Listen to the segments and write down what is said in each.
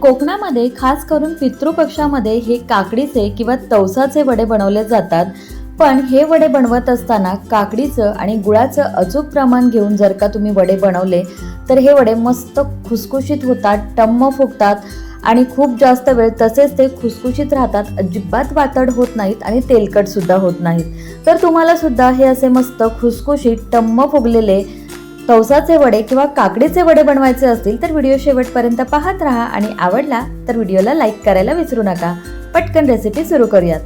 कोकणामध्ये खास करून पितृपक्षामध्ये हे काकडीचे किंवा तवसाचे वडे बनवले जातात. पण हे वडे बनवत असताना काकडीचं आणि गुळाचं अचूक प्रमाण घेऊन जर का तुम्ही वडे बनवले तर हे वडे मस्त खुसखुशीत होतात टम्म फुगतात आणि खूप जास्त वेळ तसेच ते खुसखुशीत राहतात अजिबात वातड होत नाहीत आणि तेलकटसुद्धा होत नाहीत. तर तुम्हाला सुद्धा हे असे मस्त खुसखुशीत टम्म फुगलेले तवसाचे वडे किंवा काकडीचे वडे बनवायचे असतील तर व्हिडिओ शेवटपर्यंत पाहत राहा आणि आवडला तर व्हिडिओला लाईक करायला विसरू नका. पटकन रेसिपी सुरू करूयात.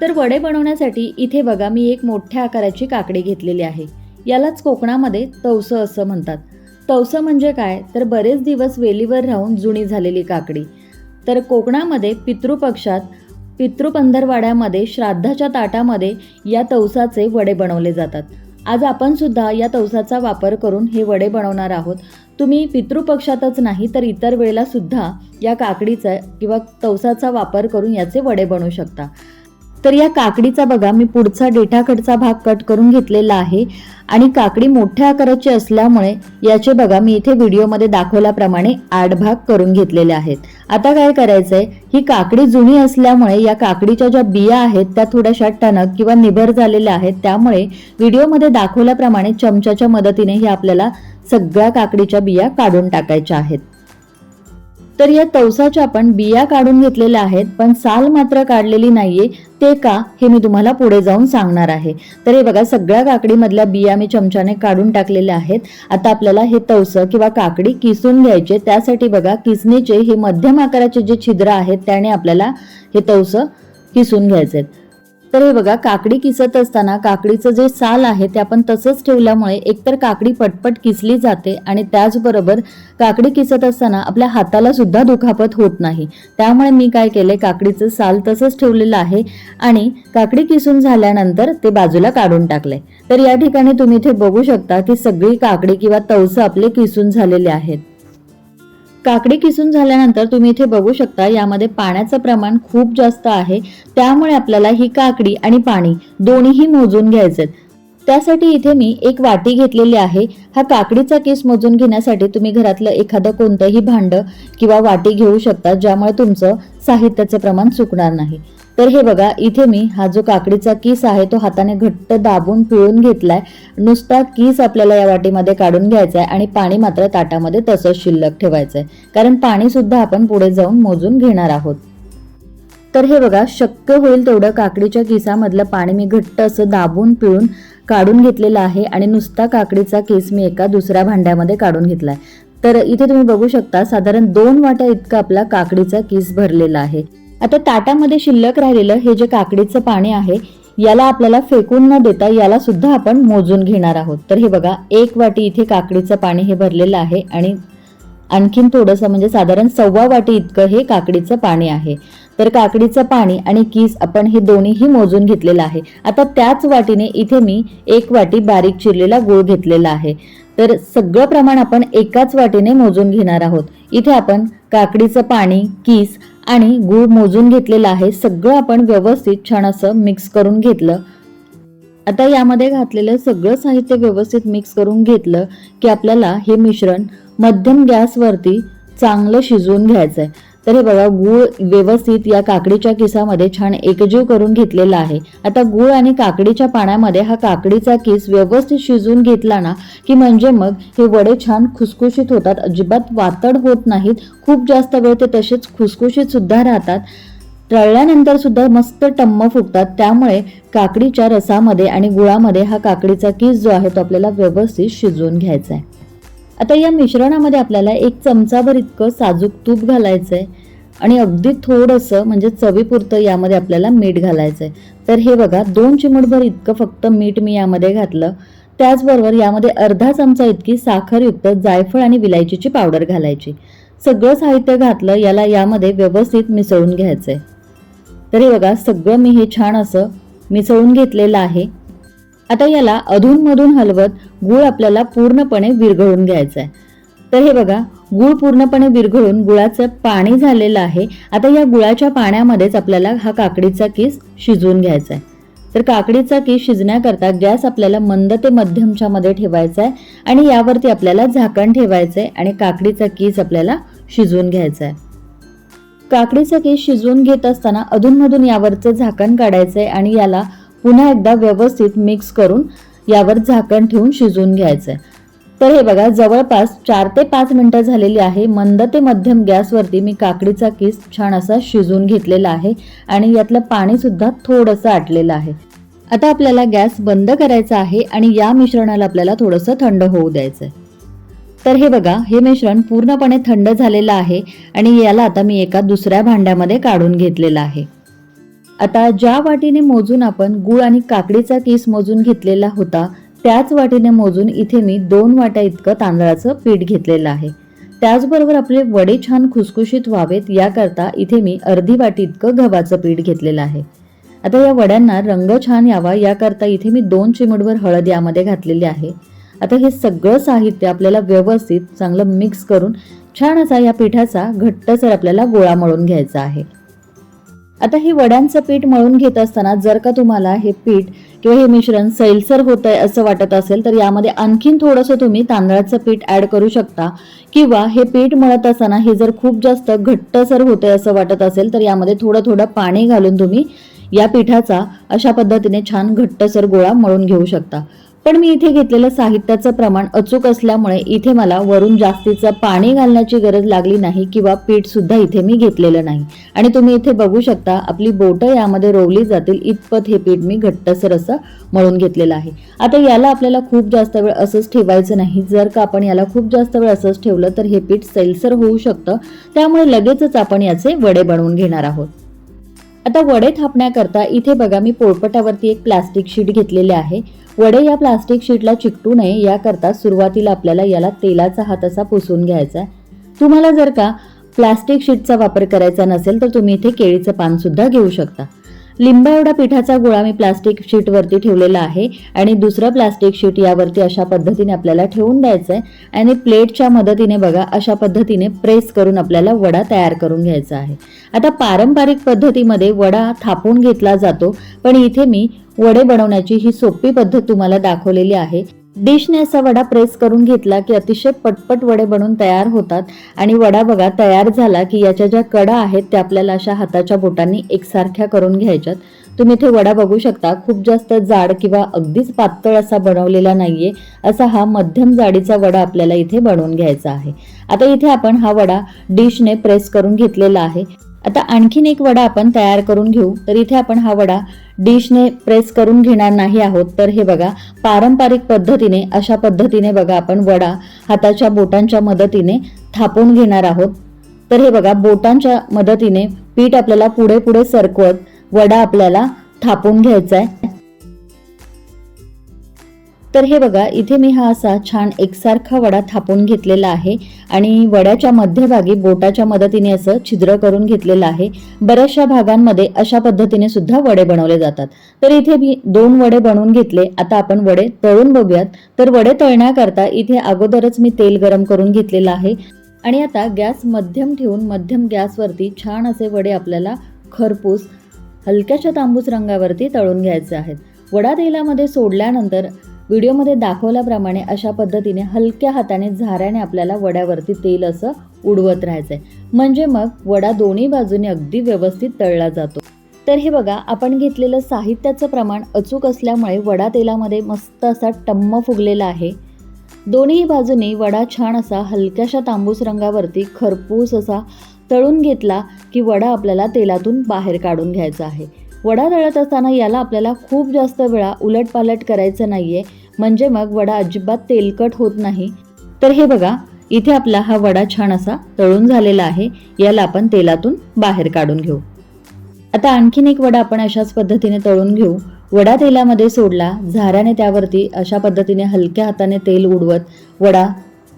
तर वडे बनवण्यासाठी इथे बघा मी एक मोठ्या आकाराची काकडी घेतलेली आहे. यालाच कोकणामध्ये तवसं असं म्हणतात. तवसं म्हणजे काय? तर बरेच दिवस वेलीवर राहून जुनी झालेली काकडी. तर कोकणामध्ये पितृपक्षात पितृपंधरवाड्यामध्ये श्राद्धाच्या ताटामध्ये या तवसाचे वडे बनवले जातात. आज आपण सुद्धा या तवसाचा वापर करून हे वडे बनवणार आहोत. तुम्ही पितृपक्षातच नाही तर इतर वेळेला सुद्धा या काकडीचा किंवा तवसाचा वापर करून याचे वडे बनवू शकता. तर या काकडीचा बघा मी पुढचा डेटाकडचा भाग कट करून घेतलेला आहे. आणि काकडी मोठ्या आकाराची असल्यामुळे याचे बघा मी इथे व्हिडिओमध्ये दाखवल्याप्रमाणे आठ भाग करून घेतलेले आहेत. आता काय करायचंय ही काकडी जुनी असल्यामुळे या काकडीच्या ज्या बिया आहेत त्या थोड्याशा टणक किंवा निभर झालेल्या आहेत. त्यामुळे व्हिडिओमध्ये दाखवल्याप्रमाणे चमच्याच्या मदतीने हे आपल्याला सगळ्या काकडीच्या बिया काढून टाकायच्या आहेत. तर या तवसाच्या आपण बिया काढून घेतलेल्या आहेत पण साल मात्र काढलेली नाहीये ते का हे मी तुम्हाला पुढे जाऊन सांगणार आहे. तर हे बघा सगळ्या काकडीमधल्या बिया मी चमच्याने काढून टाकलेल्या आहेत. आता आपल्याला हे तवस किंवा काकडी किसून घ्यायचे त्यासाठी बघा किसणीचे हे मध्यम आकाराचे जे छिद्र आहेत त्याने आपल्याला हे तवस किसून घ्यायचे आहेत. तर हे बघा काकडी किसत असताना काकडीचं जे साल आहे ते आपण तसंच ठेवल्यामुळे एकतर काकडी पटपट किसली जाते आणि त्याचबरोबर काकडी किसत असताना आपल्या हाताला सुद्धा दुखापत होत नाही. त्यामुळे मी काय केले काकडीचं साल तसंच ठेवलेलं आहे आणि काकडी किसून झाल्यानंतर ते बाजूला काढून टाकले. तर या ठिकाणी तुम्ही इथे बघू शकता की सगळी काकडी किंवा तवसं आपले किसून झालेले आहेत. काकडी किसून झाल्यानंतर तुम्ही इथे बघू शकता यामध्ये पाण्याचं प्रमाण खूप जास्त आहे. त्यामुळे आपल्याला ही काकडी आणि पाणी दोन्हीही मोजून घ्यायचे त्यासाठी इथे मी एक वाटी घेतलेली आहे. हा काकडीचा केस मोजून घेण्यासाठी तुम्ही घरातलं एखादं कोणतंही भांडं किंवा वाटी घेऊ शकता ज्यामुळे तुमचं साहित्याचं प्रमाण चुकणार नाही. तर हे बघा इथे मी हा जो काकडीचा किस आहे तो हाताने घट्ट दाबून पिळून घेतलाय. नुसता किस आपल्याला या वाटीमध्ये काढून घ्यायचा आहे आणि पाणी मात्र ताटामध्ये तसंच शिल्लक ठेवायचं आहे कारण पाणी सुद्धा आपण पुढे जाऊन मोजून घेणार आहोत. तर हे बघा शक्य होईल तेवढं काकडीच्या किसामधलं पाणी मी घट्ट असं दाबून पिळून काढून घेतलेलं आहे आणि नुसता काकडीचा केस मी एका दुसऱ्या भांड्यामध्ये काढून घेतलाय. तर इथे तुम्ही बघू शकता साधारण दोन वाट्या इतका आपला काकडीचा किस भरलेला आहे. आता ताटामध्ये शिल्लक राहिलेलं हे जे काकडीचं पाणी आहे याला आपल्याला फेकून न देता याला सुद्धा आपण मोजून घेणार आहोत. तर हे बघा एक वाटी इथे काकडीचं पाणी हे भरलेलं आहे आणि आणखीन थोडंसं म्हणजे साधारण सव्वा वाटी इतकं हे काकडीचं पाणी आहे. तर काकडीचं पाणी आणि किस आपण हे दोन्हीही मोजून घेतलेलं आहे. आता त्याच वाटीने इथे मी एक वाटी बारीक चिरलेला गूळ घेतलेला आहे. तर सगळं प्रमाण आपण एकाच वाटीने मोजून घेणार आहोत. इथे आपण काकडीचं पाणी किस आणि गूळ मोजून घेतलेलं आहे. सगळं आपण व्यवस्थित छान असं मिक्स करून घेतलं. आता यामध्ये घातलेलं सगळं साहित्य व्यवस्थित मिक्स करून घेतलं की आपल्याला हे मिश्रण मध्यम गॅसवरती चांगलं शिजवून घ्यायचं आहे तर हे बघा गूळ व्यवस्थित या काकडीच्या किसामध्ये छान एकजीव करून घेतलेला आहे. आता गूळ आणि काकडीच्या पाण्यामध्ये हा काकडीचा किस व्यवस्थित शिजवून घेतला ना की म्हणजे मग हे वडे छान खुसखुशीत होतात अजिबात वातड होत नाहीत. खूप जास्त वेळ ते तसेच खुसखुशीत सुद्धा राहतात. तळल्यानंतर सुद्धा मस्त टम्म फुटतात. त्यामुळे काकडीच्या रसामध्ये आणि गुळामध्ये हा काकडीचा किस जो आहे तो आपल्याला व्यवस्थित शिजवून घ्यायचा आहे. आता या मिश्रणामध्ये आपल्याला एक चमचाभर इतकं साजूक तूप घालायचं आहे आणि अगदी थोडंसं म्हणजे चवीपुरतं यामध्ये आपल्याला मीठ घालायचं आहे तर हे बघा दोन चिमूटभर इतकं फक्त मीठ मी यामध्ये घातलं. त्याचबरोबर यामध्ये अर्धा चमचा इतकी साखरयुक्त जायफळ आणि विलायचीची पावडर घालायची. सगळं साहित्य घातलं याला यामध्ये व्यवस्थित मिसळून घ्यायचं आहे तर हे बघा सगळं मी हे छान असं मिसळून घेतलेलं आहे. आता याला अधूनमधून हलवत गूळ आपल्याला पूर्णपणे विरघळून घ्यायचा आहे तर हे बघा गूळ पूर्णपणे विरघळून गुळाचं पाणी झालेलं आहे. आता या गुळाच्या पाण्यामध्येच आपल्याला हा काकडीचा किस शिजवून घ्यायचा आहे तर काकडीचा किस शिजण्याकरता गॅस आपल्याला मंद ते मध्यमच्या मध्ये ठेवायचा आहे आणि यावरती आपल्याला झाकण ठेवायचं आहे आणि काकडीचा किस आपल्याला शिजवून घ्यायचा आहे काकडीचं केस शिजवून घेत असताना अधूनमधून यावरचं झाकण काढायचं आहे आणि याला पुन्हा एकदा व्यवस्थित मिक्स करून यावर झाकण ठेवून शिजवून घ्यायचं आहे तर हे बघा जवळपास चार ते पाच मिनटं झालेली आहे. मंद ते मध्यम गॅसवरती मी काकडीचा किस छान असा शिजवून घेतलेला आहे आणि यातलं पाणीसुद्धा थोडंसं आटलेलं आहे. आता आपल्याला गॅस बंद करायचा आहे आणि या मिश्रणाला आपल्याला थोडंसं थंड होऊ द्यायचं आहे तर हे बघा हे मिश्रण पूर्णपणे थंड झालेलं आहे आणि याला आता मी एका दुसऱ्या भांड्यामध्ये काढून घेतलेलं आहे. आता ज्या वाटीने मोजून आपण गुळ आणि काकडीचा केस मोजून घेतलेला होता त्याच वाटीने मोजून इथे मी दोन वाट्या इतकं तांदळाचं पीठ घेतलेलं आहे. त्याचबरोबर आपले वडे छान खुसखुशीत व्हावेत याकरता इथे मी अर्धी वाटी इतकं गव्हाचं पीठ घेतलेलं आहे. आता या वड्यांना रंग छान यावा याकरता इथे मी दोन चिमटभर हळद यामध्ये घातलेली आहे. आता हे सगळं साहित्य आपल्याला व्यवस्थित चांगलं मिक्स करून छान असा या पिठाचा घट्टसर आपल्याला गोळा मळून घ्यायचा आहे. आता हे वड्यांचं पीठ मळून घेत असताना जर का तुम्हाला हे पीठ किंवा हे मिश्रण सैलसर होत आहे असं वाटत असेल तर यामध्ये आणखीन थोडंसं तुम्ही तांदळाचं पीठ ऍड करू शकता. किंवा हे पीठ मळत असताना हे जर खूप जास्त घट्टसर होत आहे असं वाटत असेल तर यामध्ये थोडं थोडं पाणी घालून तुम्ही या पिठाचा अशा पद्धतीने छान घट्टसर गोळा मळून घेऊ शकता. पण मी इथे घेतलेलं साहित्याचं प्रमाण अचूक असल्यामुळे इथे मला वरून जास्तीचं पाणी घालण्याची गरज लागली नाही किंवा पीठ सुद्धा इथे मी घेतलेलं नाही. आणि तुम्ही इथे बघू शकता आपली बोटं यामध्ये रोवली जातील इतपत हे पीठ मी घट्टसर असं मळून घेतलेलं आहे. आता याला आपल्याला खूप जास्त वेळ असंच ठेवायचं नाही. जर का आपण याला खूप जास्त वेळ असंच ठेवलं तर हे पीठ सैलसर होऊ शकतं. त्यामुळे लगेचच आपण याचे वडे बनवून घेणार आहोत. आता वडे थापण्याकरता इथे बघा मी पोळपटावरती एक प्लास्टिक शीट घेतलेले आहे. वडे या प्लास्टिक शीटला चिकटू नये याकरता सुरुवातीला आपल्याला याला तेलाचा हात असा पुसून घ्यायचा आहे. तुम्हाला जर का प्लास्टिक शीटचा वापर करायचा नसेल तर तुम्ही इथे केळीचं पानसुद्धा घेऊ शकता. लिंबा एवढा पिठाचा गोळा मी प्लास्टिक शीटवरती ठेवलेला आहे आणि दुसरं प्लास्टिक शीट यावरती अशा पद्धतीने आपल्याला ठेवून द्यायचं आहे. आणि प्लेटच्या मदतीने बघा अशा पद्धतीने प्रेस करून आपल्याला वडा तयार करून घ्यायचा आहे. आता पारंपरिक पद्धतीमध्ये वडा थापून घेतला जातो पण इथे मी वडे बनवण्याची ही सोपी पद्धत तुम्हाला दाखवलेली आहे. डिशने असा वडा प्रेस करून घेतला की अतिशय पटपट वडे बनून तयार होतात. आणि वडा बघा तयार झाला की याच्या ज्या कडा आहेत त्या आपल्याला अशा हाताच्या बोटांनी एकसारख्या करून घ्यायच्यात. तुम्ही इथे वडा बघू शकता खूप जास्त जाड किंवा अगदीच पातळ असा बनवलेला नाहीये. असा हा मध्यम जाडीचा वडा आपल्याला इथे बनवून घ्यायचा आहे. आता इथे आपण हा वडा डिशने प्रेस करून घेतलेला आहे. आता आणखीन एक वडा आपण तयार करून घेऊ. तर इथे आपण हा वडा डिशने प्रेस करून घेणार नाही आहोत. तर हे बघा पारंपरिक पद्धतीने अशा पद्धतीने बघा आपण वडा हाताच्या बोटांच्या मदतीने थापून घेणार आहोत. तर हे बघा बोटांच्या मदतीने पीठ आपल्याला पुढे पुढे सरकवत वडा आपल्याला थापून घ्यायचा आहे. तर हे बघा इथे मी हा असा छान एकसारखा वडा थापून घेतलेला आहे आणि वड्याच्या मध्यभागी बोटाच्या मदतीने असं छिद्र करून घेतलेलं आहे. बऱ्याचशा भागांमध्ये अशा पद्धतीने सुद्धा वडे बनवले जातात. तर इथे मी दोन वडे बनवून घेतले. आता आपण वडे तळून बघूयात. तर वडे तळण्याकरता इथे अगोदरच मी तेल गरम करून घेतलेलं आहे. आणि आता गॅस मध्यम ठेवून मध्यम गॅसवरती छान असे वडे आपल्याला खरपूस हलक्याशा तांबूस रंगावरती तळून घ्यायचे आहेत. वडा तेलामध्ये सोडल्यानंतर व्हिडिओमध्ये दाखवल्याप्रमाणे अशा पद्धतीने हलक्या हाताने झाऱ्याने आपल्याला वड्यावरती तेल असं उडवत राहायचंय. म्हणजे मग वडा दोन्ही बाजूने अगदी व्यवस्थित तळला जातो. तर हे बघा आपण घेतलेलं साहित्याचं प्रमाण अचूक असल्यामुळे वडा तेलामध्ये मस्त असा टम्म फुगलेला आहे. दोन्ही बाजूनी वडा छान असा हलक्याशा तांबूस रंगावरती खरपूस असा तळून घेतला की वडा आपल्याला तेलातून बाहेर काढून घ्यायचा आहे. वडा दळत असताना याला आपल्याला खूप जास्त वेळा उलटपालट करायचं नाही आहे म्हणजे मग वडा अजिबात तेलकट होत नाही. तर हे बघा इथे आपला हा वडा छान असा तळून झालेला आहे. याला आपण तेलातून बाहेर काढून घेऊ. आता आणखीन एक वडा आपण अशाच पद्धतीने तळून घेऊ. वडा तेलामध्ये सोडला झाऱ्याने त्यावरती अशा पद्धतीने हलक्या हाताने तेल उडवत वडा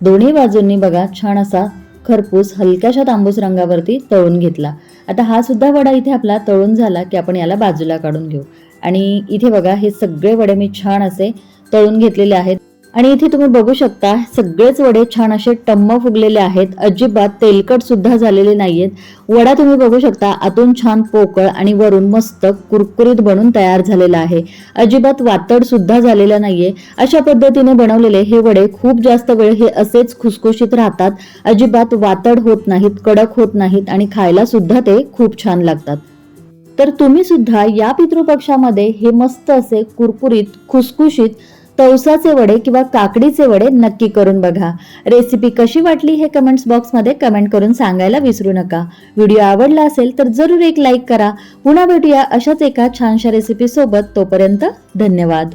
दोन्ही बाजूंनी बघा छान असा खरपूस हलक्याशा तांबूस रंगावरती तळून घेतला. आता हा सुद्धा वडा इथे आपला तळून झाला की आपण याला बाजूला काढून घेऊ. आणि इथे बघा हे सगळे वडे मी छान असे तळून घेतलेले आहेत. आणि इथे तुम्ही बघू शकता सगळेच वडे छान असे टम्म फुगलेले आहेत. अजिबात तेलकट सुद्धा झालेले नाहीयेत. वडा तुम्ही बघू शकता आतून छान पोकळ आणि वरून मस्त कुरकुरीत बनून तयार झालेला आहे. अजिबात वातड सुद्धा झालेला नाहीये. अशा पद्धतीने बनवलेले हे वडे खूप जास्त वेळ हे असेच खुसखुशीत राहतात. अजिबात वातड होत नाहीत कडक होत नाहीत आणि खायला सुद्धा ते खूप छान लागतात. तर तुम्ही सुद्धा या पितृपक्षामध्ये हे मस्त असे कुरकुरीत खुसखुशीत तवसाचे वडे किंवा काकडीचे वडे नक्की करून बघा. रेसिपी कशी वाटली हे कमेंट्स बॉक्समध्ये कमेंट करून सांगायला विसरू नका. व्हिडिओ आवडला असेल तर जरूर एक लाईक करा. पुन्हा भेटूया अशाच एका छानशा रेसिपी सोबत. तोपर्यंत धन्यवाद.